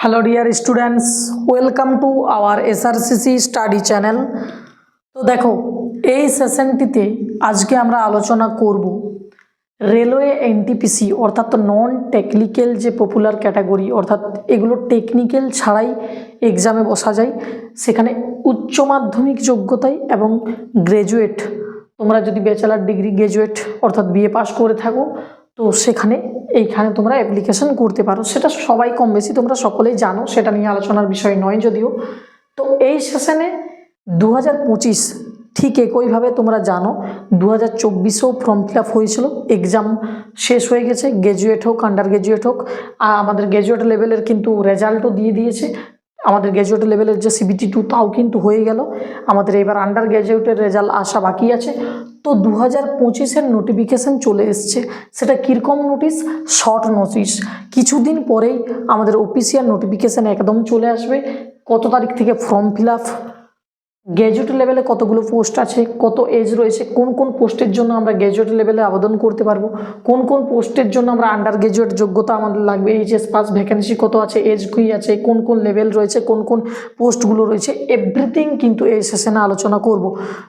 Hello dear students welcome to our SRCC study channel তো দেখো, এই সেশনটিতে আজকে আমরা আলোচনা করব রেলওয়ে এনটিপিসি অর্থাৎ নন টেকনিক্যাল যে পপুলার ক্যাটাগরি অর্থাৎ এগুলো টেকনিক্যাল ছাড়াই এক্সামে বসা যায়। সেখানে উচ্চ মাধ্যমিক যোগ্যতায় এবং গ্র্যাজুয়েট তোমরা যদি ব্যাচেলার ডিগ্রি গ্র্যাজুয়েট অর্থাৎ বিএ পাস করে থাকো তো সেখানে এইখানে তোমরা অ্যাপ্লিকেশন করতে পারো। সেটা সবাই কম বেশি তোমরা সকলেই জানো, সেটা নিয়ে আলোচনার বিষয় নয় যদিও। তো এই সেশনে দু হাজার পঁচিশ ঠিক একইভাবে তোমরা জানো দু হাজার চব্বিশেও ফর্ম ফিল আপ হয়েছিল। এক্সাম শেষ হয়ে গেছে গ্র্যাজুয়েট হোক আন্ডার গ্র্যাজুয়েট হোক। আমাদের গ্র্যাজুয়েট লেভেলের কিন্তু রেজাল্টও দিয়ে দিয়েছে। আমাদের গ্র্যাজুয়েট লেভেলের যে সিবিটি টু তাও কিন্তু হয়ে গেল। আমাদের এবার আন্ডার গ্র্যাজুয়েটের রেজাল্ট আসা বাকি আছে। তো দু হাজার পঁচিশের নোটিফিকেশান চলে এসছে। সেটা কীরকম নোটিশ শর্ট নোটিশ কিছুদিন পরেই আমাদের অফিসিয়াল নোটিফিকেশান একদম চলে আসবে। কত তারিখ থেকে ফর্ম ফিল আপ গ্র্যাজুয়েট লেভেলে কতগুলো পোস্ট আছে, কত এজ রয়েছে, কোন কোন পোস্টের জন্য আমরা গ্র্যাজুয়েট লেভেলে আবেদন করতে পারব, কোন কোন পোস্টের জন্য আমরা আন্ডার গ্র্যাজুয়েট যোগ্যতা আমাদের লাগবে এইচএস পাস ভ্যাকেন্সি কত আছে এজ কী আছে, কোন কোন লেভেল রয়েছে, কোন কোন পোস্টগুলো রয়েছে এভরিথিং কিন্তু এই সেশনে আলোচনা করব।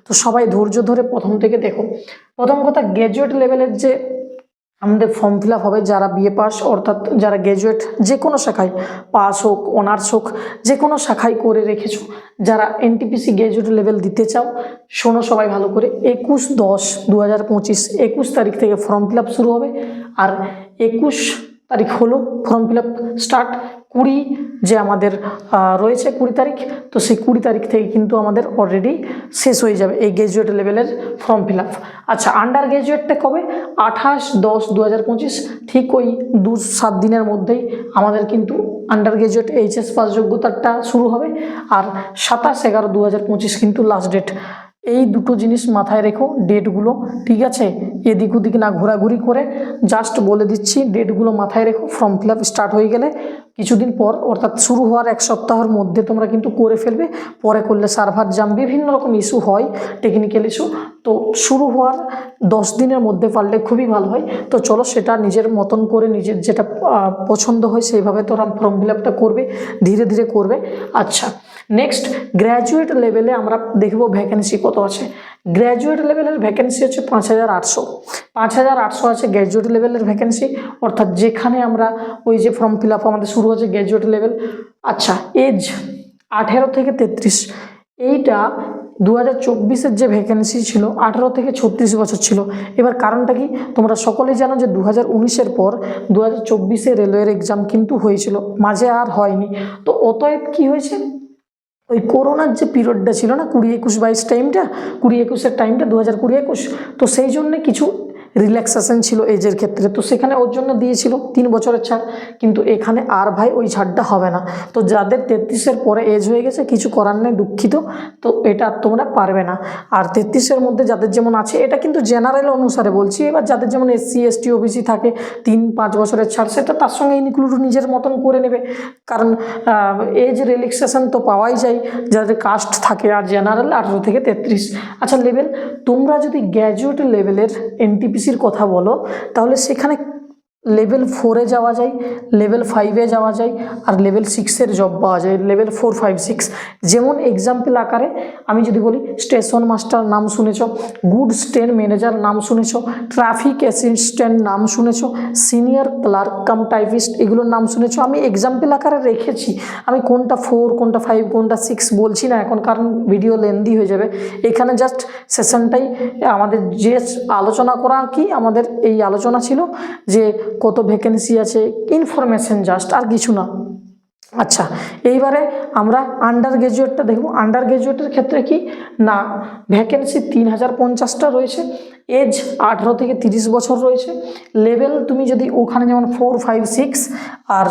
তো সবাই ধৈর্য ধরে প্রথম থেকে দেখো। প্রথম কথা গ্র্যাজুয়েট লেভেলের যে আমাদের ফর্ম ফিল হবে যারা বিএ পাস অর্থাৎ যারা গ্র্যাজুয়েট যে কোনো শাখায় পাস হোক অনার্স হোক, যে কোনো শাখায় করে রেখেছো, যারা এনটিপিসি গ্র্যাজুয়েট লেভেল দিতে চাও, শোনো সবাই ভালো করে, একুশ দশ দু হাজার পঁচিশ, একুশ তারিখ থেকে ফর্ম ফিল শুরু হবে, আর একুশ তারিখ হলো ফর্ম ফিল স্টার্ট কুড়ি যে আমাদের রয়েছে কুড়ি তারিখ, তো সেই কুড়ি তারিখ থেকে কিন্তু আমাদের অলরেডি শেষ হয়ে যাবে এই গ্র্যাজুয়েট লেভেলের ফর্ম ফিল আচ্ছা আন্ডার গ্র্যাজুয়েটটা কবে? আঠাশ দশ দু হাজার পঁচিশ, ঠিক ওই দু সাত দিনের মধ্যেই আমাদের কিন্তু আন্ডার গ্র্যাজুয়েট এইচএস পাস যোগ্যতাটা শুরু হবে। আর সাতাশ এগারো দু কিন্তু লাস্ট ডেট এই দুটো জিনিস মাথায় রেখো, ডেটগুলো, ঠিক আছে? এদিক ওদিক না ঘোরাঘুরি করে জাস্ট বলে দিচ্ছি, ডেটগুলো মাথায় রেখো ফর্ম ফিল স্টার্ট হয়ে গেলে কিছুদিন পর, অর্থাৎ শুরু হওয়ার এক সপ্তাহের মধ্যে তোমরা কিন্তু করে ফেলবে, পরে করলে সার্ভার জাম বিভিন্ন রকম ইস্যু হয় টেকনিক্যাল ইস্যু তো শুরু হওয়ার দশ দিনের মধ্যে পারলে খুবই ভালো হয়, তো চলো সেটা নিজের মতন করে নিজের যেটা পছন্দ হয়, সেইভাবে তোরা ফর্ম ফিল করবে, ধীরে ধীরে করবে আচ্ছা। নেক্সট গ্র্যাজুয়েট লেভেলে আমরা দেখব ভ্যাকেন্সি কত আছে। গ্র্যাজুয়েট লেভেলের ভ্যাকেন্সি হচ্ছে পাঁচ হাজার আটশো। পাঁচ হাজার আটশো আছে গ্র্যাজুয়েট লেভেলের ভ্যাকেন্সি অর্থাৎ যেখানে আমরা ওই যে ফর্ম ফিল আপ আমাদের শুরু হচ্ছে গ্র্যাজুয়েট লেভেল আচ্ছা এজ আঠেরো থেকে তেত্রিশ। এইটা দু হাজার চব্বিশের যে ভ্যাকেন্সি ছিল, আঠেরো থেকে ছত্রিশ বছর ছিল। এবার কারণটা কি? তোমরা সকলেই জানো যে দু হাজার উনিশের পর দু হাজার চব্বিশে রেলওয়ের এক্সাম কিন্তু হয়েছিল। মাঝে আর হয়নি। তো অতএব কি হয়েছে? ওই করোনার যে পিরিয়ডটা ছিল না কুড়ি একুশ বাইশ টাইমটা কুড়ি একুশের টাইমটা দু হাজার কুড়ি একুশ, তো সেই জন্যে কিছু রিল্যাক্সেশন ছিল এজের ক্ষেত্রে। তো সেখানে ওর জন্য দিয়েছিল তিন বছরের ছাড়। কিন্তু এখানে আর ভাই ওই ছাড়টা হবে না। তো যাদের তেত্রিশের পরে এজ হয়ে গেছে, কিছু করার নেই, দুঃখিত। তো এটা তোমরা পারবে না। আর তেত্রিশের মধ্যে যাদের যেমন আছে, এটা কিন্তু জেনারেল অনুসারে বলছি। এবার যাদের যেমন এসসি এসটি ওবিসি থাকে, তিন, পাঁচ বছরের ছাড়, সেটা তার সঙ্গে ইনক্লুড নিজের মতন করে নেবে। কারণ এজ রিল্যাক্সেশন তো পাওয়াই যায়। যাদের কাস্ট থাকে আর জেনারেল আঠেরো থেকে তেত্রিশ। আচ্ছা লেভেল তোমরা যদি গ্র্যাজুয়েট লেভেলের এনটিপিসির কথা বলো তাহলে সেখানে লেভেল ফোরে যাওয়া যায় লেভেল ফাইভে যাওয়া যায়, আর লেভেল সিক্সের জব পাওয়া যায়। লেভেল ফোর ফাইভ সিক্স যেমন এক্সাম্পল আকারে আমি যদি বলি স্টেশন মাস্টার নাম শুনেছ গুড স্টেন ম্যানেজার নাম শুনেছ ট্রাফিক অ্যাসিস্ট্যান্ট নাম শুনেছ সিনিয়র ক্লার্ক কাম টাইপিস্ট এগুলোর নাম শুনেছ। আমি এক্সাম্পল আকারে রেখেছি। আমি কোনটা ফোর কোনটা ফাইভ কোনটা সিক্স বলছি না এখন, কারণ ভিডিও লেন্দি হয়ে যাবে। এখানে জাস্ট সেশনটাই আমাদের যে আলোচনা করা কি, আমাদের এই আলোচনা ছিল যে কত ভ্যাকেন্সি আছে ইনফরমেশন জাস্ট আর কিছু না। আচ্ছা এইবারে আমরা আন্ডার গ্র্যাজুয়েটটা দেখব। আন্ডার গ্র্যাজুয়েটের ক্ষেত্রে কি? না ভ্যাকেন্সি তিন হাজার পঞ্চাশটা রয়েছে। এজ আঠেরো থেকে তিরিশ বছর রয়েছে। লেভেল তুমি যদি ওখানে যেমন ফোর ফাইভ সিক্স আর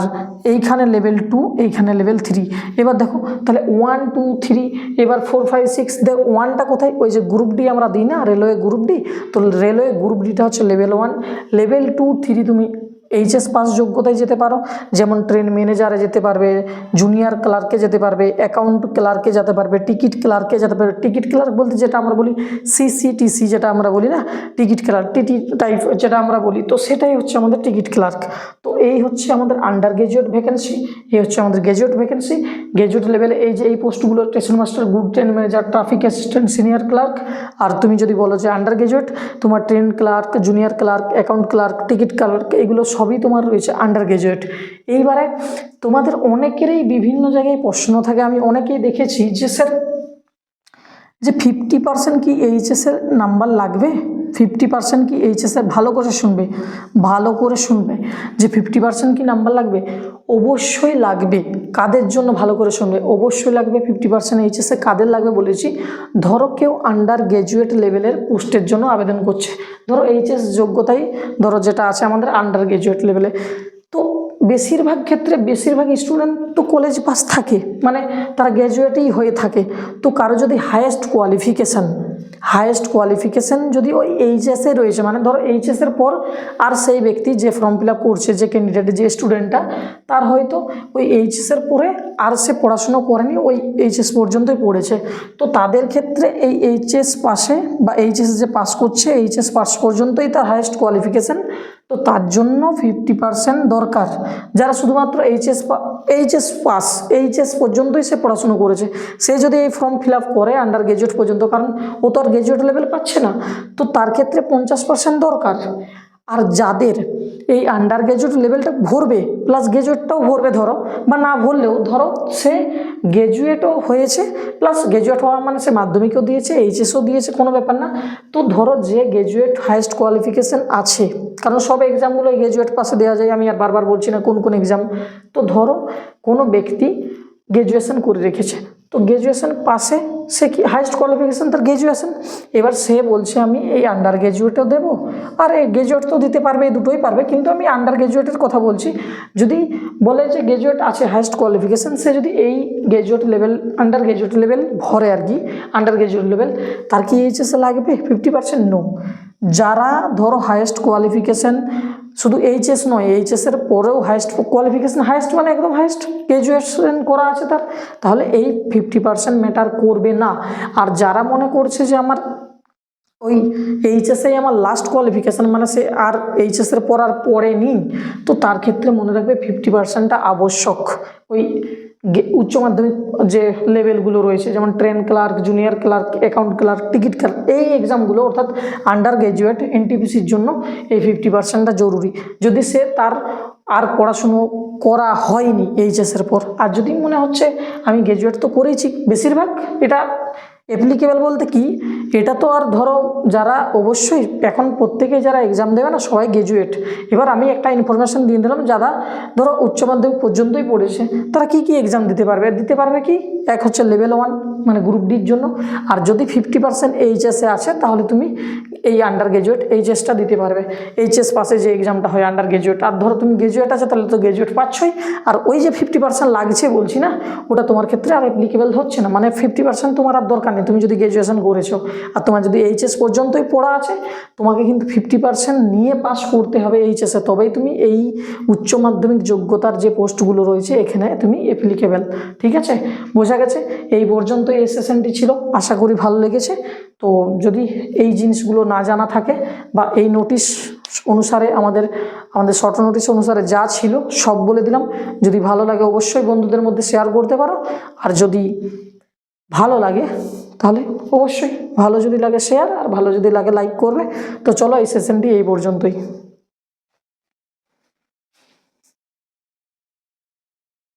এইখানে লেভেল টু এইখানে লেভেল থ্রি এবার দেখো, তাহলে ওয়ান টু থ্রি এবার ফোর ফাইভ সিক্স দেখ ওয়ানটা কোথায়? ওই যে গ্রুপ ডি আমরা দিই না রেলওয়ে গ্রুপ ডি তো রেলওয়ে গ্রুপ ডিটা হচ্ছে level one level two three তুমি এইচএস পাস যোগ্যতায় যেতে পারো। যেমন ট্রেন ম্যানেজারে যেতে পারবে জুনিয়র ক্লার্কে যেতে পারবে অ্যাকাউন্ট ক্লার্কে যেতে পারবে টিকিট ক্লার্কে যেতে পারবে। টিকিট ক্লার্ক বলতে যেটা আমরা বলি সিসিটিসি যেটা আমরা বলি না? টিকিট ক্লার্ক টিটি টাইপ যেটা আমরা বলি। তো সেটাই হচ্ছে আমাদের টিকিট ক্লার্ক তো এই হচ্ছে আমাদের আন্ডার গ্রাজুয়েট ভ্যাকেন্সি এই হচ্ছে আমাদের গ্রাজুয়েট ভ্যাকেন্সি গ্রাজুয়েট লেভেলে এই যে এই পোস্টগুলো station master goods train manager traffic assistant senior clerk আর তুমি যদি বলো যে আন্ডার গ্রাজুয়েট তোমার train clerk junior clerk account clerk ticket clerk এগুলো সবই তোমার রয়েছে আন্ডার গ্রাজুয়েট এইবারে তোমাদের অনেকেরই বিভিন্ন জায়গায় প্রশ্ন থাকে, আমি অনেকেই দেখেছি যে স্যার যে ফিফটি পার্সেন্ট কি এইচএসের নাম্বার লাগবে? ফিফটি পার্সেন্ট কি এইচএসের ভালো করে শুনবে? ভালো করে শুনবে যে ফিফটি পার্সেন্ট কি নাম্বার লাগবে? অবশ্যই লাগবে, কাদের জন্য ভালো করে শুনবে? অবশ্যই লাগবে ফিফটি পার্সেন্ট এইচএসে কাদের লাগবে বলেছি? ধরো কেউ আন্ডার গ্র্যাজুয়েট লেভেলের পোস্টের জন্য আবেদন করছে। ধরো এইচএস যোগ্যতাই ধরো যেটা আছে আমাদের আন্ডার গ্র্যাজুয়েট লেভেলে তো বেশিরভাগ ক্ষেত্রে বেশিরভাগ স্টুডেন্ট তো কলেজ পাস থাকে। মানে তারা গ্র্যাজুয়েটেই হয়ে থাকে। তো কারও যদি হায়েস্ট কোয়ালিফিকেশান হায়েস্ট কোয়ালিফিকেশান যদি ওই এইচএসে রয়েছে মানে ধরো এইচএসের পর আর সেই ব্যক্তি যে ফর্ম ফিল করছে, যে ক্যান্ডিডেট যে স্টুডেন্টটা তার হয়তো ওই এইচএসের পরে আর সে পড়াশুনো করেনি, ওই এইচএস পর্যন্তই পড়েছে। তো তাদের ক্ষেত্রে এই এইচএস পাশে বা এইচএস যে পাস করছে এইচএস পাস পর্যন্তই তার হায়েস্ট কোয়ালিফিকেশান তো তার জন্য ফিফটি পার্সেন্ট দরকার। যারা শুধুমাত্র এইচএস এইচএস পাস এইচএস পর্যন্তই সে পড়াশুনো করেছে। সে যদি এই ফর্ম ফিল করে আন্ডার গ্রাজুয়েট পর্যন্ত, কারণ ও তো আর গ্রাজুয়েট লেভেল পাচ্ছে না, তো তার ক্ষেত্রে পঞ্চাশ পার্সেন্ট দরকার। আর যাদের এই আন্ডার গ্রাজুয়েট লেভেলটা ভরবে প্লাস গ্রাজুয়েটটাও ভরবে ধরো, বা না ভরলেও ধরো সে গ্রাজুয়েটও হয়েছে প্লাস গ্রাজুয়েট হওয়া মানে সে মাধ্যমিকও দিয়েছে এইচএসও দিয়েছে, কোনো ব্যাপার না। তো ধরো যে গ্রাজুয়েট হায়েস্ট কোয়ালিফিকেশান আছে, কারণ সব এক্সামগুলো গ্রাজুয়েট পাশে দেওয়া যায়, আমি আর বারবার বলছি না কোন কোন এক্সাম তো ধরো কোনো ব্যক্তি গ্র্যাজুয়েশন করে রেখেছে তো গ্র্যাজুয়েশন পাশে, সে কি হাইস্ট কোয়ালিফিকেশান তার গ্র্যাজুয়েশন এবার সে বলছে, আমি এই আন্ডার গ্র্যাজুয়েটও দেবো। আর এই গ্র্যাজুয়েট তো দিতে পারবে, এই দুটোই পারবে। কিন্তু আমি আন্ডার গ্র্যাজুয়েটের কথা বলছি। যদি বলে যে গ্র্যাজুয়েট আছে হাইস্ট কোয়ালিফিকেশান সে যদি এই graduate level under graduate level ভরে আর কি আন্ডার গ্র্যাজুয়েট লেভেল তার কি এইচএসে লাগবে? ফিফটি পার্সেন্ট নো যারা ধরো হায়েস্ট কোয়ালিফিকেশান শুধু এইচএস নয় এইচএসের পরেও হায়েস্ট কোয়ালিফিকেশান হায়েস্ট মানে একদম হায়েস্ট গ্র্যাজুয়েশন করা আছে তার, তাহলে এই ফিফটি পার্সেন্ট ম্যাটার করবে না। আর যারা মনে করছে যে আমার ওই এইচএসএই আমার লাস্ট কোয়ালিফিকেশান মানে সে আর এইচএসের পর আর পড়েনি, তো তার ক্ষেত্রে মনে রাখবে ফিফটি পার্সেন্টটা আবশ্যক। ওই উচ্চ মাধ্যমিক যে লেভেলগুলো রয়েছে, যেমন train clerk junior clerk account clerk ticket clerk এই এক্সামগুলো অর্থাৎ আন্ডার গ্র্যাজুয়েট এনটিপিসির জন্য এই ফিফটি পার্সেন্টটা জরুরি। যদি সে তার আর পড়াশুনো করা হয়নি এইচএসের পর, আর যদি মনে হচ্ছে আমি গ্র্যাজুয়েট তো করেইছি বেশিরভাগ এটা অ্যাপ্লিকেবল বলতে কি এটা তো আর ধরো যারা অবশ্যই এখন প্রত্যেকেই যারা এক্সাম দেবে না, সবাই গ্র্যাজুয়েট এবার আমি একটা ইনফরমেশান দিয়ে দিলাম, যারা ধরো উচ্চ মাধ্যমিক পর্যন্তই পড়েছে, তারা কি কি এক্সাম দিতে পারবে? দিতে পারবে কি? এক হচ্ছে লেভেল ওয়ান মানে গ্রুপ ডির জন্য। আর যদি ফিফটি পার্সেন্ট এইচএসে আছে, তাহলে তুমি এই আন্ডার গ্র্যাজুয়েট এইচএসটা দিতে পারবে। এইচএস পাশে যে এক্সামটা হয় আন্ডার গ্র্যাজুয়েট আর ধরো তুমি গ্র্যাজুয়েট আছে, তাহলে তো গ্র্যাজুয়েট পাচ্ছই। আর ওই যে ফিফটি পার্সেন্ট লাগছে বলছি না, ওটা তোমার ক্ষেত্রে আর অ্যাপ্লিকেবল হচ্ছে না। মানে ফিফটি পার্সেন্ট তোমার আর দরকার নেই। তুমি যদি গ্র্যাজুয়েশন করেছ, আর তোমার যদি এইচএস পর্যন্তই পড়া আছে, তোমাকে কিন্তু ফিফটি পার্সেন্ট নিয়ে পাস করতে হবে এইচএসে তবেই তুমি এই উচ্চ মাধ্যমিক যোগ্যতার যে পোস্টগুলো রয়েছে, এখানে তুমি অ্যাপ্লিকেবল ঠিক আছে? বোঝা গেছে? এই পর্যন্ত এই সেশনটি ছিল। আশা করি ভালো লেগেছে। তো যদি এই জিনিসগুলো না জানা থাকে বা এই নোটিশ অনুসারে আমাদের আমাদের শর্ট নোটিশ অনুসারে যা ছিল সব বলে দিলাম। যদি ভালো লাগে অবশ্যই বন্ধুদের মধ্যে শেয়ার করতে পারো। আর যদি ভালো লাগে, তাহলে অবশ্যই ভালো যদি লাগে শেয়ার আর ভালো যদি লাগে লাইক করবে। তো চলো এই সেশনটি এই পর্যন্তই।